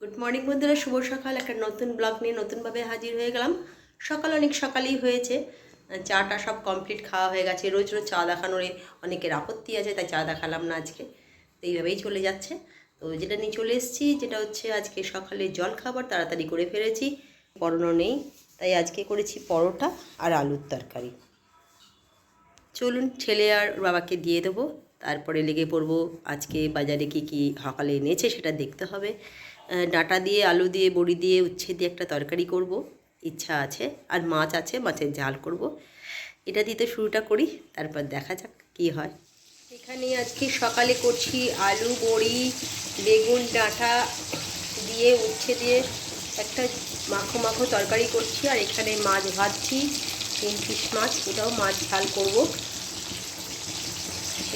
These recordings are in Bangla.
গুড মর্নিং বন্ধুরা। শুভ সকাল। একটা নতুন ব্লগ নিয়ে নতুনভাবে হাজির হয়ে গেলাম। সকাল অনেক সকালেই হয়েছে। চাটা সব কমপ্লিট খাওয়া হয়ে গেছে। রোজ রোজ চা দেখানোর অনেকের আপত্তি আছে, তাই চা দেখালাম না আজকে। তো এইভাবেই চলে যাচ্ছে। তো যেটা নিয়ে চলে এসেছি, যেটা হচ্ছে আজকে সকালে জল খাবার তাড়াতাড়ি করে ফেলেছি। পড়ানো নেই। তাই আজকে করেছি পরোটা আর আলুর তরকারি। চলুন, ছেলে আর বাবাকে দিয়ে দেবো। তারপরে লেগে পড়ব। আজকে বাজারে কি কি সকালে এনেছে সেটা দেখতে হবে। ডাঁটা দিয়ে, আলু দিয়ে, বড়ি দিয়ে, উচ্ছে দিয়ে একটা তরকারি করব, ইচ্ছা আছে। আর মাছ আছে, মাছের ঝাল করব। এটা দিয়ে তো শুরুটা করি, তারপর দেখা যাক কি হয়। এখানে আজকে সকালে করছি আলু, বড়ি, বেগুন, ডাঁটা দিয়ে, উচ্ছে দিয়ে একটা মাখো মাখো তরকারি করছি। আর এখানে মাছ ভাজছি, তিন পিস মাছ এটাও মাছ ঝাল করব।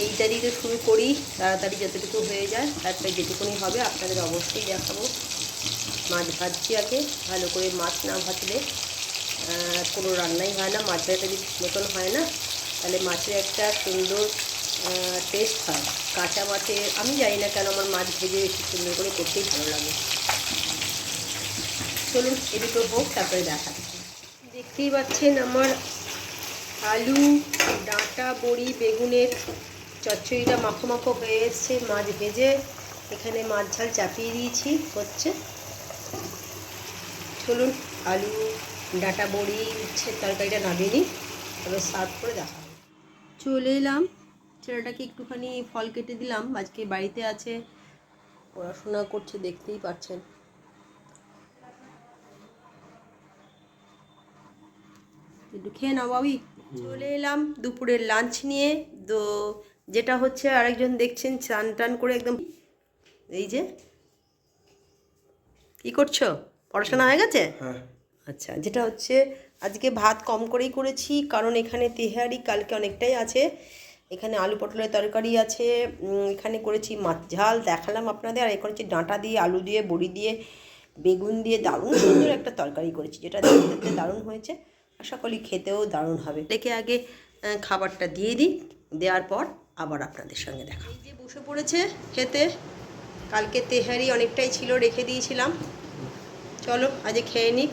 এইটা তো শুরু করি, তাড়াতাড়ি যতটুকু হয়ে যায়, তারপরে যেটুকুনি হবে আপনাদের অবশ্যই দেখাবো। মাছ ভাজছি আগে, ভালো করে মাছ না ভাজলে কোনো রান্নাই হয় না, মাছ ভাজাটা যদি মতন হয় না, তাহলে মাছের একটা সুন্দর টেস্ট হয়। কাঁচা মাছের আমি জানি না কেন আমার মাছ ভেজে একটু সুন্দর করে করতেই ভালো লাগে। চলুন, এ দুটো হোক, তারপরে দেখাচ্ছি দেখতেই পাচ্ছেন আমার আলু, ডাঁটা, বড়ি, বেগুনের চচ্চড়িটা মাখো মাখো হয়ে এসছে মাছ ভেজে এখানে মাছ ঝাল চাপিয়ে দিয়েছি হচ্ছে। চলুন আলু ডাটা বড়ি উচ্ছে তরকারিটা নামিয়ে নিই তবে সার্ভ করে দেখাবো। চলে এলাম ছেলেটাকে একটুখানি ফল কেটে দিলাম আজকে বাড়িতে আছে পড়াশোনা করছে দেখতেই পাচ্ছেন। একটু খেয়ে নাও বাবি। চলে এলাম দুপুরের লাঞ্চ নিয়ে তো যেটা হচ্ছে আরেকজন দেখছেন চান টান করে একদম এই যে কি করছ? পড়াশোনা হয়ে গেছে? হ্যাঁ। আচ্ছা যেটা হচ্ছে আজকে ভাত কম করেই করেছি কারণ এখানে তেহারি কালকে অনেকটাই আছে। এখানে আলু পটলের তরকারি আছে এখানে করেছি মাছ ঝাল দেখালাম আপনাদের আর এখানে হচ্ছে ডাঁটা দিয়ে আলু দিয়ে বড়ি দিয়ে বেগুন দিয়ে দারুণ সুন্দর একটা তরকারি করেছি যেটা দেখতে দারুণ হয়েছে। আশা করি খেতেও দারুণ হবে। ডেকে আগে খাবারটা দিয়ে দিই দেওয়ার পর আবার আপনাদের সঙ্গে দেখা। এই যে বসে পড়েছে খেতে, কালকে তেহারি অনেকটাই ছিল, রেখে দিয়েছিলাম। চলো, আজ খেয়ে নিক।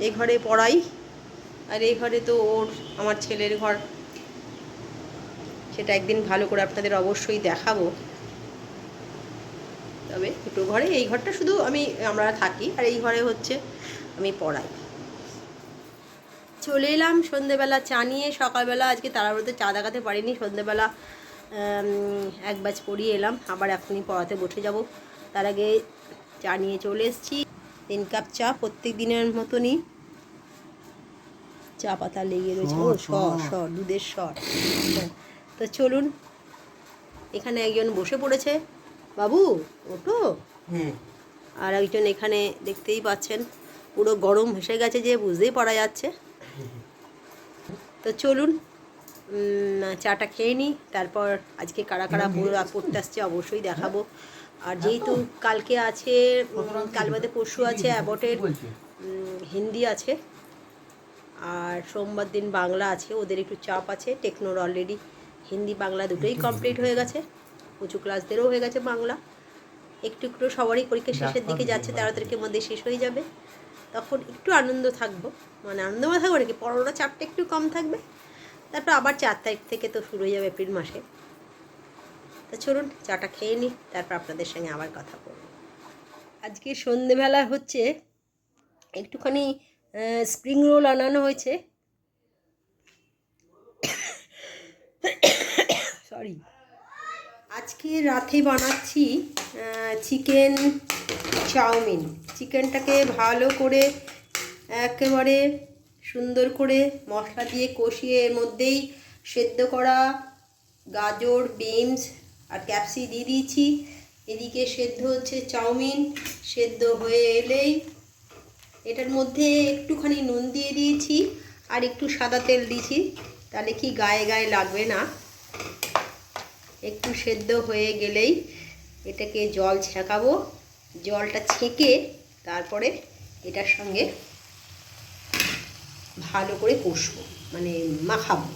এই ঘরে পড়াই, আর এই ঘরে তো ওর, আমার ছেলের ঘর। সেটা একদিন ভালো করে আপনাদের অবশ্যই দেখাবো। তবে দুটো ঘরে, এই ঘরটা শুধু আমি, আমরা থাকি, আর এই ঘরে হচ্ছে আমি পড়াই। চলে এলাম। সন্ধেবেলা চা নিয়ে সকালবেলা আজকে তাড়াহুড়োতে চা দেখাতে পারিনি। সন্ধেবেলা এক ব্যাচ পড়িয়ে এলাম। আবার এখনই পড়াতে বসে যাব। তার আগে চা নিয়ে চলে এসেছি। তিন কাপ চা প্রত্যেক দিনের মতনই। চা পাতা লেগে রয়েছে। ও সর সর দুধের সর। তো চলুন এখানে একজন বসে পড়েছে। বাবু ওটো আর একজন এখানে দেখতেই পাচ্ছেন। পুরো গরম ভেসে গেছে যে বুঝতেই পারা যাচ্ছে। তো চলুন চাটা খেয়ে নিই তারপর আজকে কারা কারা পড়া পড়তে আসছে অবশ্যই দেখাবো। আর যেহেতু কালকে আছে কাল বাদে পরশু আছে অ্যাবটের হিন্দি আছে। আর সোমবার দিন বাংলা আছে ওদের একটু চাপ আছে টেকনোর অলরেডি হিন্দি বাংলা দুটোই কমপ্লিট হয়ে গেছে। উঁচু ক্লাসদেরও হয়ে গেছে বাংলা। একটু একটু সবারই পরীক্ষা শেষের দিকে যাচ্ছে তেরো তারিখের মধ্যে শেষ হয়ে যাবে। তখন একটু আনন্দ থাকব। মানে আনন্দময় থাকব নাকি পড়ানোর চাপটা একটু কম থাকবে। তারপর আবার চার তারিখ থেকে তো শুরু হয়ে যাবে এপ্রিল মাসে। তা চলুন, চাটা খেয়ে নিই, তারপর আপনাদের সঙ্গে আবার কথা বলব। আজকে সন্ধেবেলা হচ্ছে একটুখানি স্প্রিং রোল আনানো হয়েছে। সরি আজকে রাতে বানাচ্ছি চিকেন চাউমিন। চিকেনটাকে ভালো করে একেবারে সুন্দর করে মশলা দিয়ে কষিয়ে এর মধ্যেই সেদ্ধ করা গাজর, বিনস আর ক্যাপসি দিয়ে দিয়েছি। এদিকে সেদ্ধ হচ্ছে চাউমিন। সেদ্ধ হয়ে এলেই এটার মধ্যে একটুখানি নুন দিয়ে দিয়েছি আর একটু সাদা তেল দিয়েছি। তাহলে কি গায়ে গায়ে লাগবে না? একটু সেদ্ধ হয়ে গেলেই এটাকে জল ছেঁকাবো। জলটা ছেঁকে তারপরে এটার সঙ্গে ভালো করে কষবো মানে মাখাবো।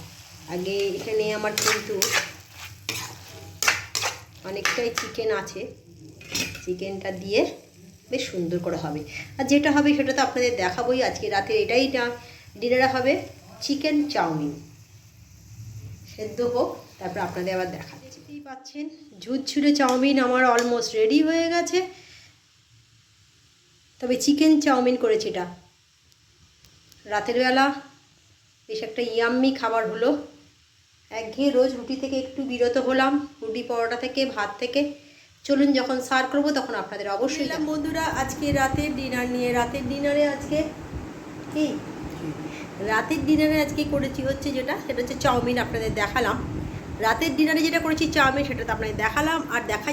আগে এখানে আমার কিন্তু অনেকটাই চিকেন আছে। চিকেনটা দিয়ে বেশ সুন্দর করে হবে। আর যেটা হবে সেটা তো আপনাদের দেখাবোই, আজকে রাতে এটাই ডিনারে হবে চিকেন চাউমিন সেদ্ধ হোক, তারপর আপনাদের আবার দেখা দেখতেই পাচ্ছেন, ঝুরঝুরে চাউমিন আমার অলমোস্ট রেডি হয়ে গেছে। তবে চিকেন চাউমিন করেছি এটা। রাতের বেলা বেশ একটা ইয়াম্মি খাবার হলো। একঘেয়ে রোজ রুটি থেকে একটু বিরত হলাম রুটি পরোটা থেকে ভাত থেকে। চলুন যখন সার করব তখন আপনাদের অবশ্যই বন্ধুরা আজকে রাতের ডিনার নিয়ে রাতের ডিনারে আজকে কি? রাতের ডিনারে আজকে করেছি হচ্ছে যেটা সেটা হচ্ছে চাউমিন আপনাদের দেখালাম। রাতের ডিনারে যেটা করেছি চাউমিন সেটা তো আপনাদের দেখালাম আর দেখা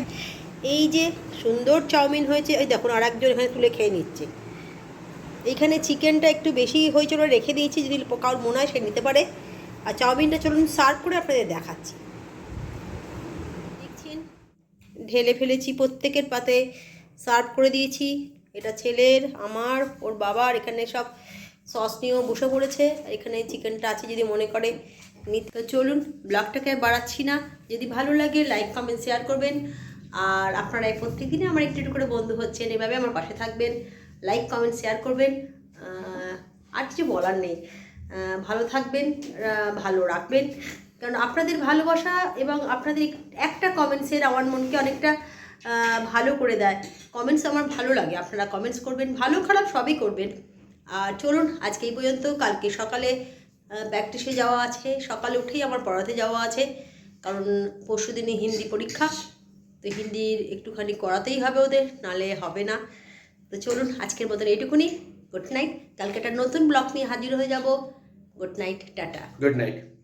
এই যে সুন্দর চাউমিন হয়েছে ওই দেখুন আর একজন এখানে তুলে খেয়ে নিচ্ছে। এইখানে চিকেনটা একটু বেশি হয়েছিল, রেখে দিয়েছি, যদি কারোর মনে হয় সে নিতে পারে। আর চাউমিনটা চলুন সার্ভ করে আপনাদের দেখাচ্ছি। দেখছেন? ঢেলে ফেলেছি প্রত্যেকের পাতে। সার্ভ করে দিয়েছি। এটা ছেলের, আমার, ওর বাবার, এখানে সব সস নিয়েও বসে পড়েছে। এখানে চিকেনটা আছে যদি মনে করে নিত্য চলুন, ব্লগটাকে বাড়াচ্ছি না। যদি ভালো লাগে, লাইক, কমেন্ট, শেয়ার করবেন। আর আপনারা প্রত্যেক দিনে আমার একটু একটু করে বন্ধু হচ্ছেন, এভাবে আমার পাশে থাকবেন লাইক কমেন্ট শেয়ার করবেন। আর কিছু বলার নেই। ভালো থাকবেন ভালো রাখবেন। কারণ আপনাদের ভালোবাসা এবং আপনাদের একটা কমেন্টসের আমার মনকে অনেকটা ভালো করে দেয়। কমেন্টস আমার ভালো লাগে, আপনারা কমেন্টস করবেন, ভালো খারাপ সবই করবেন। আর চলুন, আজকে এই পর্যন্ত। কালকে সকালে প্র্যাকটিসে যাওয়া আছে। সকালে উঠেই আমার পড়াতে যাওয়া আছে। কারণ পরশু দিনে হিন্দি পরীক্ষা। তো হিন্দির একটুখানি করাতেই হবে ওদের, নালে হবে না। তো চলুন, আজকের মতন এইটুকুনি। Good night. কালকে একটা নতুন ব্লগ নিয়ে হাজির হয়ে যাব। Good night, tata. Good night.